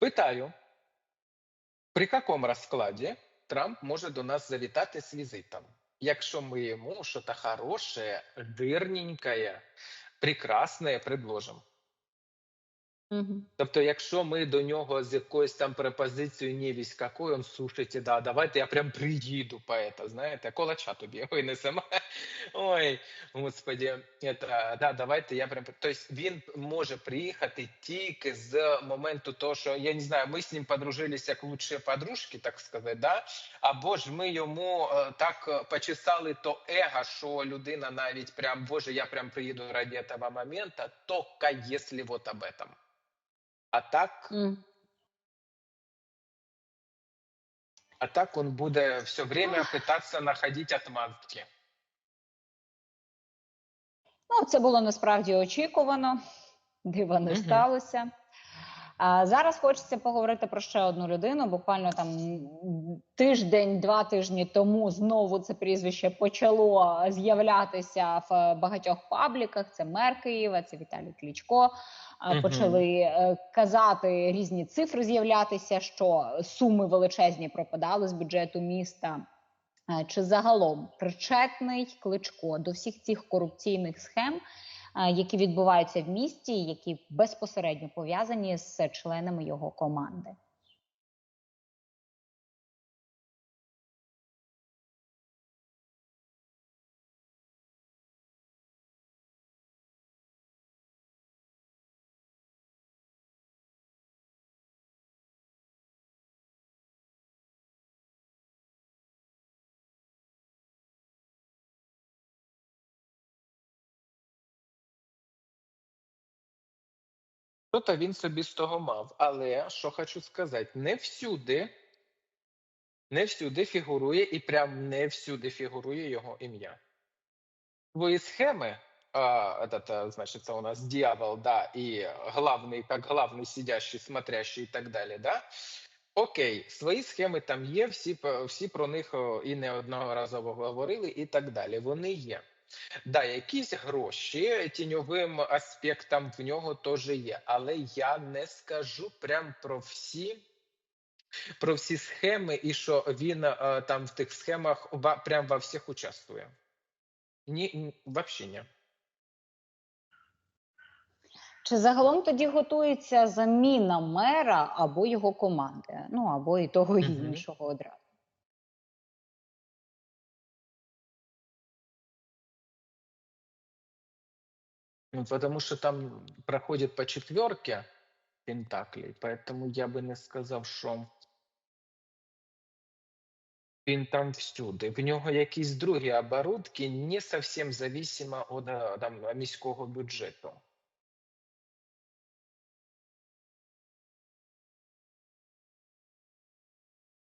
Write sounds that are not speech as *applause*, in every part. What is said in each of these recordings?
Питаю, при каком раскладе Трамп може до нас завітати з візитом, якщо ми йому щось хороше, дирненькое, прекрасне предложимо? Мгм. Тобто, якщо ми до нього з якоюсь там пропозицією невість какой, он слушайте, да, давайте я прям приїду по это, знаєте, колача тобі винесемо. Ой, господі, это, да, давайте я прям. Тобто він може приїхати тільки з моменту того, що я не знаю, ми з ним подружилися як лучші подружки, так сказати, да? або ж ми йому е, так е, почесали то его, що людина навіть прям, боже, я прям приїду ради этого момента, только если вот об этом. А так, М. а так он буде все время пытаться находить отмазки. Ну, це було насправді очікувано, дива не Мгм. сталося. А зараз хочеться поговорити про ще одну людину. Буквально там тиждень, два тижні тому знову це прізвище почало з'являтися в багатьох пабліках. Це мер Києва, це Віталій Клічко. Почали е, казати різні цифри з'являтися, що суми величезні пропадали з бюджету міста. Е, Чи загалом причетний кличко до всіх цих корупційних схем, е, які відбуваються в місті, які безпосередньо пов'язані з членами його команди? Що-то він собі з того мав. Але що хочу сказати, не всюди, не всюди фігурує і прям не всюди фігурує його ім'я. Твої схеми, а, этот, а, значит, у нас дьявол, да, і главний, як главний сидящий, смотрящий і так далі, да? Окей, свої схеми там є, всі, всі про них і неодноразово говорили, і так далі. Вони є. Да, якісь гроші тіньовим аспектом в нього теж є, але я не скажу прям про всі, про всі схеми, і що він е, там в тих схемах ва- прям во всіх участвує. Ні, ні, вообще ні. Чи загалом тоді готується заміна мера або його команди? Ну або і того, і іншого одразу. Потому что там проходит по четверке пентаклей, поэтому я бы не сказав, що він там всюди. В нього якісь другі оборудки, не совсем зависимо від е, там, міського бюджету.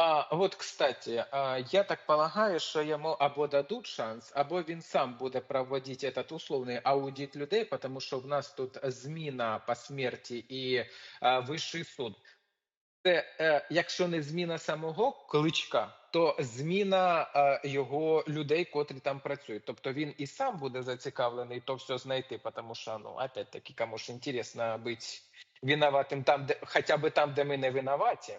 А от, кстати, я так полагаю, що йому або дадуть шанс, або він сам буде проводити этот условний аудит людей, тому що в нас тут зміна по смерті і вищий суд. Це е, якщо не зміна самого кличка, то зміна е, його людей, котрі там працюють. Тобто він і сам буде зацікавлений то все знайти, тому що ну опять-таки кому ж інтересно бути винуватим там, де хоча б там, де ми не винуваті.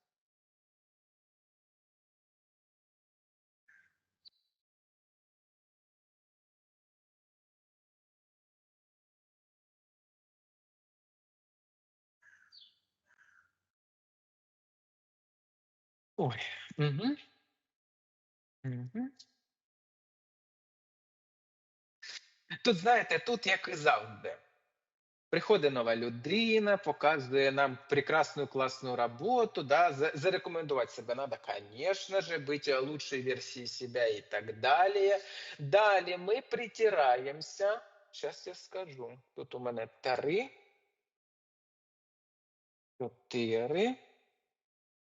Ой. Угу. Угу. Тут, знаєте, тут як і завжди. Приходить нова людина, показує нам прекрасную классную работу, да, за- зарекомендовать себя надо, конечно же, быть лучшей версией себя и так далее. Далее мы притираемся. Сейчас я скажу. Тут у мене три, чотири.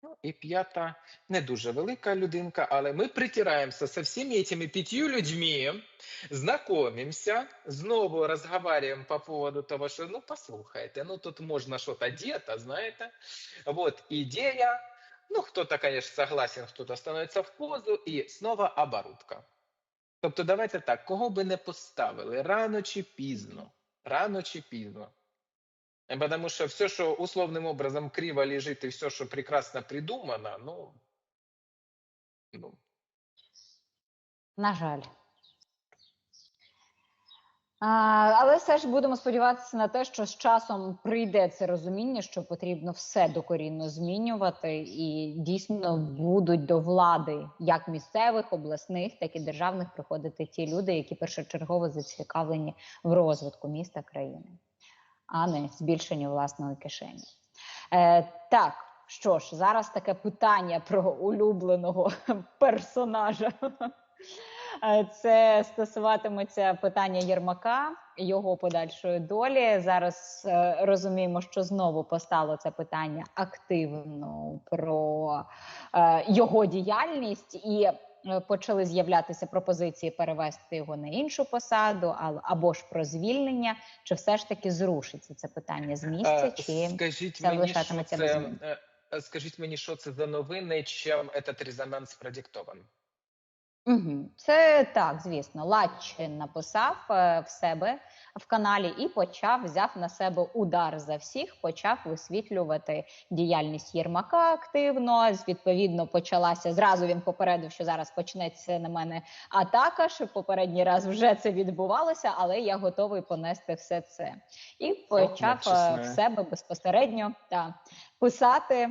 Ну, і п'ята не дуже велика людинка, але ми притираємося со всеми этими пятью людьми, знакомимся, знову разговариваем по поводу того, що ну послухайте, ну тут можна что-то знаєте. Вот идея. Ну, кто-то, конечно, согласен, кто-то становится в позу, і снова оборудка. Тобто, давайте так, кого би не поставили, рано чи пізно, рано чи пізно. Потому что все, что условным образом криво лежит, и все, что прекрасно придумано, ну, ну На жаль. А, але все ж будемо сподіватися на те, що з часом прийде це розуміння, що потрібно все докорінно змінювати, і дійсно будуть до влади як місцевих, обласних, так і державних приходити ті люди, які першочергово зацікавлені в розвитку міста країни, а не збільшенню власної кишені. Е, так, що ж, зараз таке питання про улюбленого *laughs* персонажа. Е, Це стосуватиметься питання Єрмака, його подальшої долі. Зараз е, розуміємо, що знову постало це питання активно про е, його діяльність, і почали з'являтися пропозиції перевести його на іншу посаду, або ж про звільнення, чи все ж таки зрушиться це питання з місця, Е, чи скажіть це мені, лишатиметься це, без змін? е, е, скажіть мені, що це за новини, чим этот резонанс продиктован? Угу. Це так, звісно. Ладчин написав е, в себе в каналі і почав взяв на себе удар за всіх, почав висвітлювати діяльність Єрмака активно. З- Відповідно, почалася зразу. Він попередив, що зараз почнеться на мене атака. Що попередній раз вже це відбувалося, але я готовий понести все це. І почав е, в себе безпосередньо та писати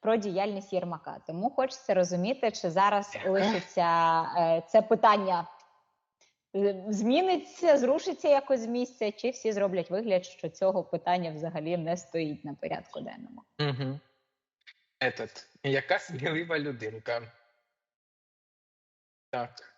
про діяльність Єрмака. Тому хочеться розуміти, чи зараз лишиться е, це питання. е, Зміниться, зрушиться якось з місця, чи всі зроблять вигляд, що цього питання взагалі не стоїть на порядку денному. Угу. Этот, яка смілива людинка. Так.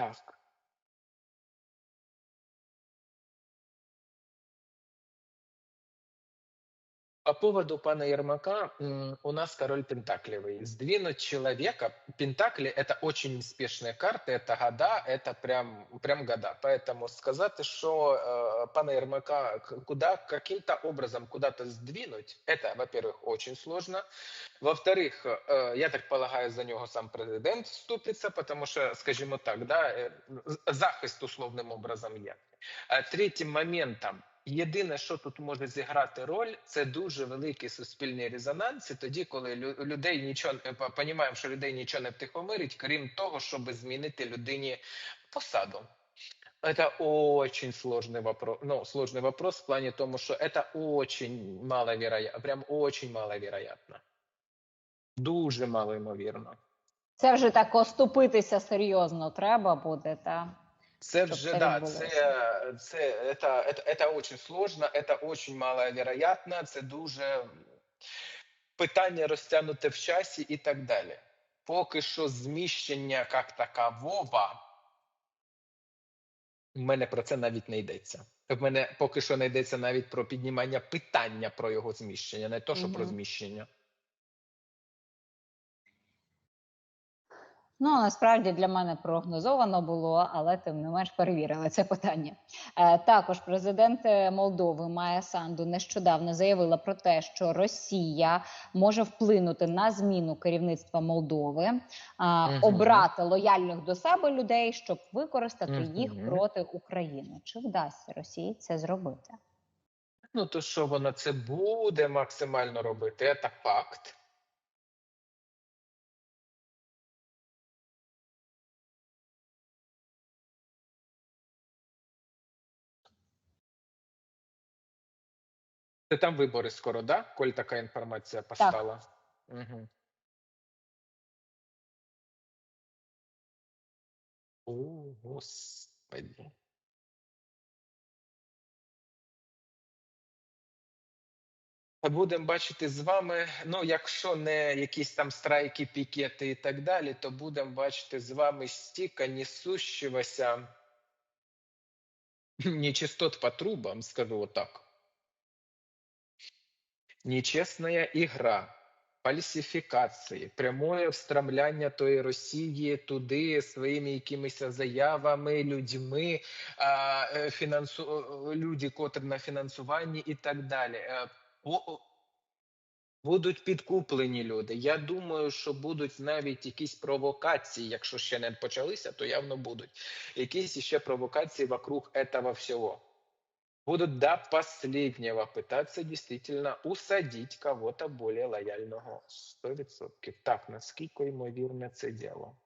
Так. По поводу пана Ермака, м, у нас король Пентаклевый. Сдвинуть человека, Пентакли это очень неспешные карты, это года, это прям, прям года. Поэтому сказать, что э, пана Ермака к- куда, каким-то образом куда-то сдвинуть, это, во-первых, очень сложно. Во-вторых, э, я так полагаю, за нього сам президент вступиться, потому що, скажімо так, да, е, з- захист условним образом є. Е, Третім моментом, єдине, що тут може зіграти роль, це дуже великий суспільний резонанс. І тоді, коли лю- людей нічого не понімаємо, що людей нічого не втихомирить, крім того, щоб змінити людині посаду. Это очень сложный вопрос. Ну, сложный вопрос в плане тому, что это очень маловероятно, прям очень маловероятно. Дуже малоймовірно. Це вже так оступитися серйозно треба буде, та Це Щоб вже це да, відбулося. це, це, это, это, это очень сложно, это очень маловероятно, це дуже питання розтягнуте в часі і так далі. Поки що зміщення як такового, в мене про це навіть не йдеться. В мене поки що не йдеться навіть про піднімання питання про його зміщення, не то, що про Мгм. зміщення. Ну, насправді для мене прогнозовано було, але тим не менш перевірили це питання. Е, також президент е, Молдови Майя Санду нещодавно заявила про те, що Росія може вплинути на зміну керівництва Молдови, обрати лояльних до себе людей, щоб використати їх проти України. Чи вдасться Росії це зробити? Ну, то що вона це буде максимально робити, це факт. Це там вибори скоро, да? Коль така інформація постала. Угу. О, господи. Будемо бачити з вами. Ну, якщо не якісь там страйки, пікети і так далі, то будемо бачити з вами стіка несущегося *laughs* нечистот по трубам, скажу вот так. Нечесная игра, фальсифікації, прямое встромляння тої Росії туди своїми якимись заявами, людьми, е, фінансу... е, люди, котрі на фінансуванні і так далі. По- Будуть підкуплені люди. Я думаю, що будуть навіть якісь провокації, якщо ще не почалися, то явно будуть. Якісь ще провокації вокруг этого всього. Будут до последнего пытаться действительно усадить кого-то более лояльного. 100%. Так, наскільки ймовірне це діло?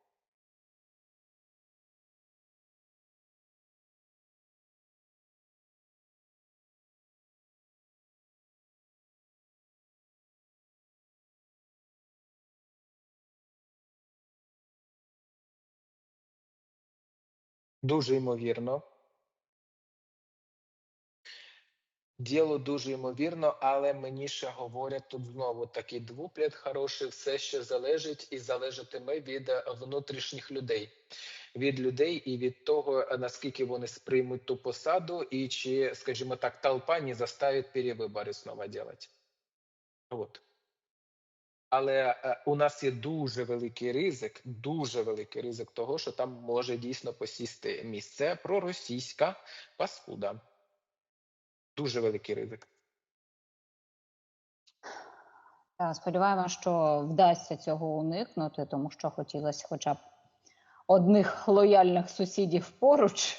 Дуже ймовірно. Діло дуже ймовірно, але мені ще говорять тут знову такий двуплет хороший, все ще залежить і залежатиме від е, внутрішніх людей, від людей і від того, е, наскільки вони сприймуть ту посаду, і чи, скажімо так, толпа не заставить перевибори знову робити. От. Але е, у нас є дуже великий ризик, дуже великий ризик того, що там може дійсно посісти місце проросійська паскуда. Дуже великий ризик. Сподіваємося, що вдасться цього уникнути, тому що хотілося хоча б одних лояльних сусідів поруч.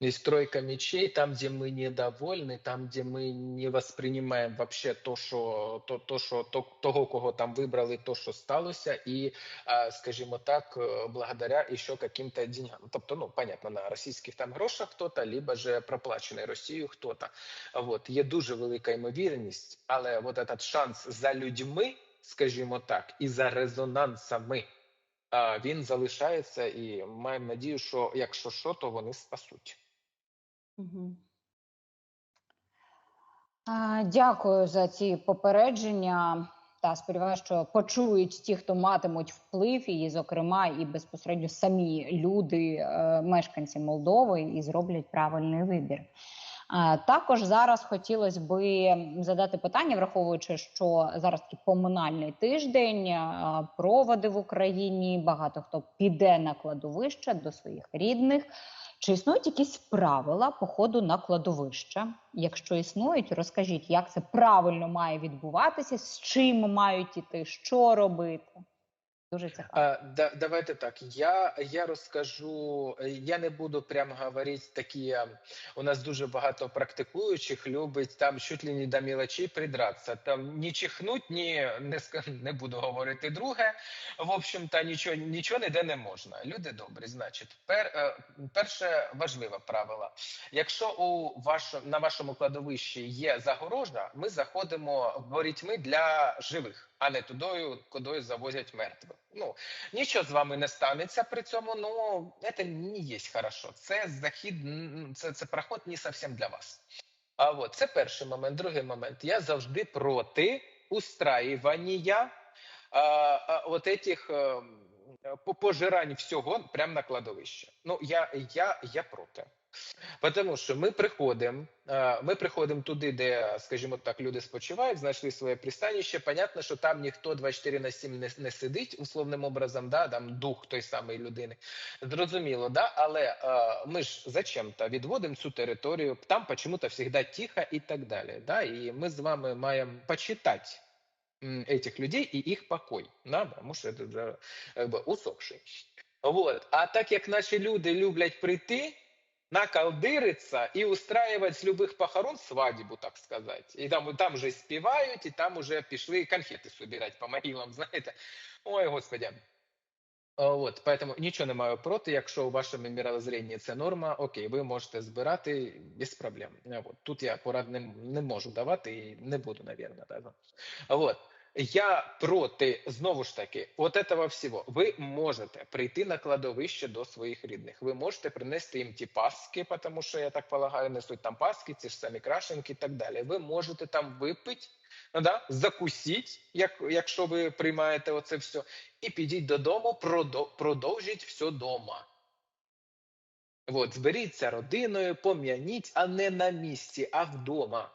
Есть тройка мечей, там, где мы недовольны, там, где мы не воспринимаем вообще то, що, то, то, що, то, того, кого там вибрали, то, що сталося, і, а, скажімо так, е, благодаря еще каким-то деньгам. Тобто, ну, понятно, на російських там грошах хто-то, либо же проплачений Росією хто-то. Вот. Є дуже велика ймовірність, але вот этот шанс за людьми, скажімо так, і за резонансами, а, він залишається, і маємо надію, що якщо що, то вони спасуть. Дякую за ці попередження. Та сподіваюся, що почують ті, хто матимуть вплив, і, зокрема, і безпосередньо самі люди, е, мешканці Молдови, і зроблять правильний вибір. Також зараз хотілося би задати питання, враховуючи, що зараз такий поминальний тиждень, проводи в Україні. Багато хто піде на кладовище до своїх рідних. Чи існують якісь правила походу на кладовище? Якщо існують, розкажіть, як це правильно має відбуватися, з чим мають іти, що робити? Дуже цікаво. Да, давайте так. Я, я розкажу, е, я не буду прямо говорити такі. е, У нас дуже багато практикуючих любить там чуть ли не до мілочей придратися. Там ні чихнуть, ні не *laughs* не буду говорити друге. В общем-то, нічого нічого ніде не можна. Люди добрі, значить, пер, е, перше важливе правило. Якщо у вашому на вашому кладовищі є загорожа, ми заходимо ворітьми для живих, а не тудою, кудою завозять мертвих. Ну нічого з вами не станеться при цьому. Ну це не є хорошо. Це захід, це, це проход не зовсім для вас. А от це перший момент. Другий момент. Я завжди проти устраювання а, от этих е, пожирань всього прямо на кладовище. Ну я, я, я проти. Тому що ми приходимо, е, ми приходимо туди, де, скажімо так, люди спочивають, знайшли своє пристаніще. Понятно, що там ніхто 24 на 7 не, не сидить условним образом, да, там дух той самої людини. Зрозуміло, да, але е, ми ж зачем-то відводимо цю територію, там почему-то завжди тихо і так далі. Да, і ми з вами маємо почитати м, этих людей и их покой, да, потому что это вже как бы, усопший. Вот. А так як наші люди люблять прийти, накалдириться і устраивать з любих похорон свадьбу, так сказать. І там, там вже співають, і там уже пішли конфети собирать по могилам, *laughs* знаєте. Ой, господи. От, поэтому нічого не маю проти, якщо у вашому мировоззренні це норма, окей, ви можете збирати без проблем. От, тут я порад не, не можу давати і не буду, наверное, даже. Вот. Я проти, знову ж таки, от этого всього. Ви можете прийти на кладовище до своїх рідних. Ви можете принести їм ті паски, тому що я так полагаю, несуть там паски, ці ж самі крашенки і так далі. Ви можете там випити, ну, да, закусіть, як, якщо ви приймаєте оце все, і підіть додому, продо- продовжіть все дома. От, зберіться родиною, пом'яніть, а не на місці, а вдома.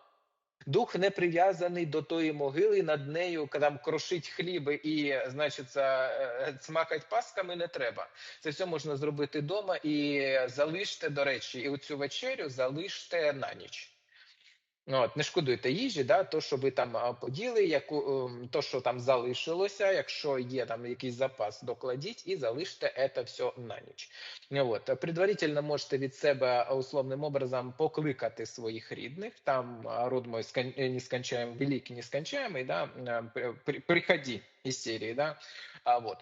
Дух не прив'язаний до тої могили, над нею там крошить хліби і, значить, е, цмакать пасками не треба. Це все можна зробити вдома і залиште, до речі, і оцю вечерю залиште на ніч. Ну, От, не шкодуйте їжі, да, то, що ви там а, поділи, яку, ем, то, що там залишилося, якщо є там якийсь запас, докладіть і залиште це все на ніч. Ну, От. Предварительно можете від себе условним образом покликати своїх рідних, там а, род мой скон... э, нескончаемый, великий нескончаемый, да, а, при- при- приходи із серії, да, а, вот.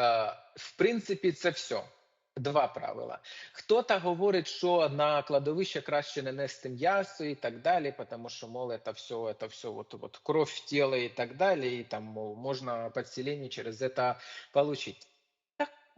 Е, в принципі, це все. Два правила. Хто-то говорить, що на кладовище краще не нести м'ясо і так далі, тому що, мол, це все, це все от, от, кров в тіло і так далі, і там, мол, можна підсилення через це отримати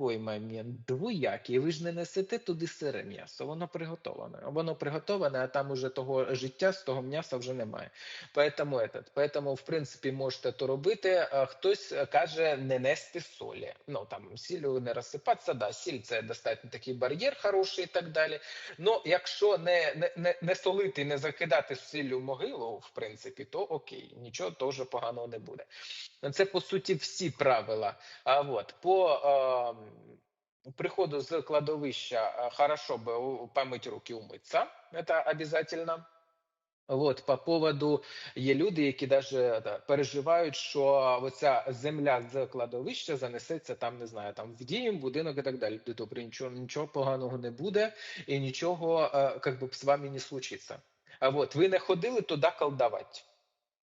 Такий момент двоякий. Ви ж не несете туди сире м'ясо, воно приготоване. Воно приготоване, а там уже того життя з того м'яса вже немає. Поэтому, этот, поэтому, в принципі, можете то робити. А Хтось каже не нести солі. Ну там сіллю не розсипатися, да, сіль це достатньо такий бар'єр хороший і так далі. Ну, якщо не, не, не, не солити, не закидати сіллю в могилу, в принципі, то окей, нічого теж поганого не буде. Це по суті всі правила. А вот по е, приходу з кладовища е, хорошо би у- помить руки, умитися. Це обязательно. Вот, по поводу є люди, які даже да, переживають, що оця земля з кладовища занесеться там, не знаю, там в дім, будинок і так далі. Добре, нічого, нічого поганого не буде і нічого е, как би, з вами не случиться. А вот ви не ходили туди колдовать.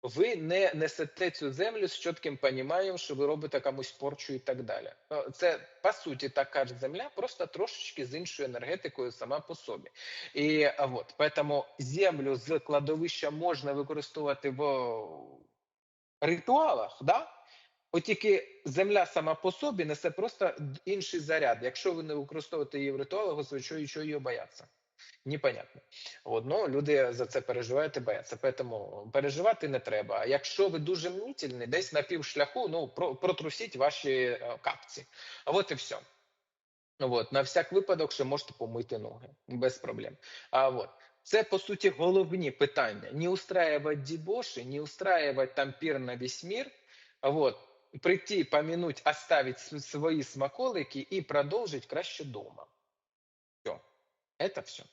Ви не несете цю землю з чітким поніманням, що ви робите комусь порчу і так далі. Е, Це по суті така ж земля, просто трошечки з іншою енергетикою сама по собі. І от поэтому землю з кладовища можна використовувати в ритуалах, да? От тільки земля сама по собі несе просто інший заряд. Якщо ви не використовуєте її в ритуалах, що, що її бояться? Непонятно. От, ну, люди за це переживають і бояться. Тому переживати не треба. Якщо ви дуже мнительні, десь на півшляху, ну про, протрусіть ваші е, капці. А от і все. От, на всяк випадок, ще можете помити ноги без проблем. А от це по суті головні питання: не устраивать дебоши, не устраивать там пир на весь мир. Вот. Прийти, помянуть, оставить свої смаколики і продовжить краще дома. Это все.